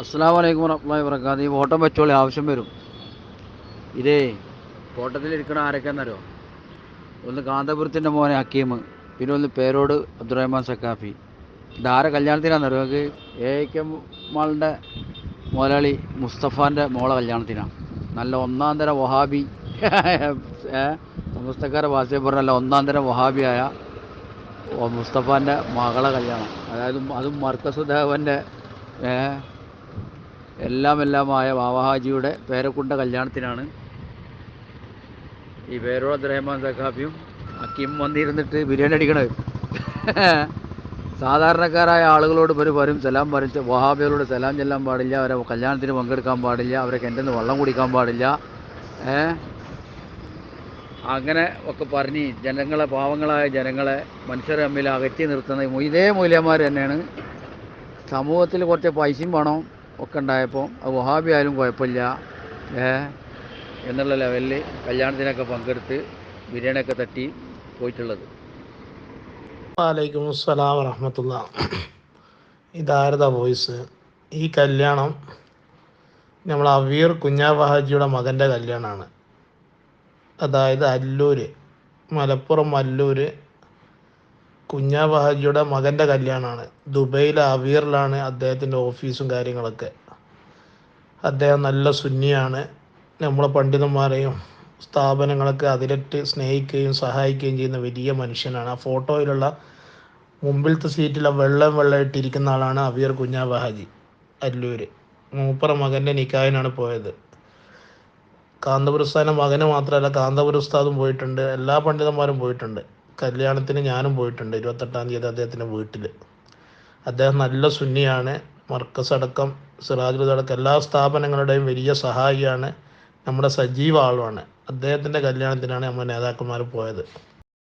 അസ്സാം വലൈക്കും വറഹമുല്ലാ വർക്കാത്ത ഈ ഫോട്ടോ വെച്ചോളി ആവശ്യം വരും. ഇതേ ഫോട്ടോത്തിലിരിക്കണ ആരൊക്കെയെന്നറിയോ? ഒന്ന് കാന്തപുരത്തിന്റെ മോനെ ഹക്കീം പിന്നെ ഒന്ന് പേരോട് അബ്ദുറഹ്മാൻ സക്കാഫി ഇതാരെ കല്യാണത്തിനാണെന്നറിയോ നമുക്ക് എ കെ മാളിന്റെ മുതലാളി മുസ്തഫാന്റെ മോളെ കല്യാണത്തിനാണ് നല്ല ഒന്നാം തരം വഹാബി മുസ്തക്കാരെ വാസിയെ പറഞ്ഞ നല്ല ഒന്നാം തരം വഹാബിയായ മുസ്തഫാന്റെ മകളെ കല്യാണം. അതായത് അതും മർക്കസ് ദേവന്റെ എല്ലാം എല്ലാമായ പേരക്കുണ്ട കല്യാണത്തിനാണ് ഈ പേരോട് റഹ്മാൻ സഖാഫിയും അക്കിം വന്നിരുന്നിട്ട് ബിരിയാണി അടിക്കണത്. സാധാരണക്കാരായ ആളുകളോട് ഒരു വരും സലാം പറഞ്ഞ് വഹാബികളോട് സലാം ചെല്ലാൻ പാടില്ല അവരെ കല്യാണത്തിന് പങ്കെടുക്കാൻ പാടില്ല അവരെ കിണറ്റിൽ വള്ളം കുടിക്കാൻ പാടില്ല. അങ്ങനെ ഒക്കെ പറഞ്ഞ് ജനങ്ങളെ പാവങ്ങളായ ജനങ്ങളെ മനുഷ്യരെ തമ്മിൽ അകറ്റി നിർത്തുന്ന ഇതേ മൂല്യന്മാർ തന്നെയാണ്. സമൂഹത്തിൽ കുറച്ച് പൈസയും പണവും ഒക്കെ ഉണ്ടായപ്പോൾ അത് വഹാബി ആയാലും കുഴപ്പമില്ല. ഏ എന്നുള്ള ലെവലിൽ കല്യാണത്തിനൊക്കെ പങ്കെടുത്ത് ബിരിയാണിയൊക്കെ തട്ടി പോയിട്ടുള്ളത്. വലൈക്കും അസ്സലാം വറഹമത്തുള്ള. ഇതാരത വോയിസ്? ഈ കല്യാണം നമ്മൾ അവീർ കുഞ്ഞാബഹാജിയുടെ മകന്റെ കല്യാണമാണ്. അതായത് അല്ലൂർ മലപ്പുറം അല്ലൂര് കുഞ്ഞാബഹാജിയുടെ മകന്റെ കല്യാണമാണ് ദുബൈയിലെ അവീറിലാണ് അദ്ദേഹത്തിന്റെ ഓഫീസും കാര്യങ്ങളൊക്കെ. അദ്ദേഹം നല്ല സുന്നിയാണ്. നമ്മളെ പണ്ഡിതന്മാരെയും സ്ഥാപനങ്ങളൊക്കെ അതിലിട്ട് സ്നേഹിക്കുകയും സഹായിക്കുകയും ചെയ്യുന്ന വലിയ മനുഷ്യനാണ്. ആ ഫോട്ടോയിലുള്ള മുമ്പിലത്തെ സീറ്റിലെ വെള്ളം വെള്ളം ഇട്ടിരിക്കുന്ന ആളാണ് അവീർ കുഞ്ഞാബഹാജി അല്ലൂര്. മൂപ്പറ മകന്റെ നിക്കായനാണ് പോയത്. കാന്തപുരസ്ഥാന മകന് മാത്രമല്ല കാന്തപുരസ്ഥാദും പോയിട്ടുണ്ട്. എല്ലാ പണ്ഡിതന്മാരും പോയിട്ടുണ്ട്. കല്യാണത്തിന് ഞാനും പോയിട്ടുണ്ട്. ഇരുപത്തെട്ടാം തീയതി അദ്ദേഹത്തിന്റെ വീട്ടിൽ അദ്ദേഹം നല്ല സുന്നിയാണ്. മർക്കസ് അടക്കം സിറാജുൽ അടക്കം എല്ലാ സ്ഥാപനങ്ങളുടെയും വലിയ സഹായിയാണ്. നമ്മുടെ സജീവ ആളുമാണ്. അദ്ദേഹത്തിന്റെ കല്യാണത്തിനാണ് നമ്മൾ നേതാക്കന്മാർ പോയത്.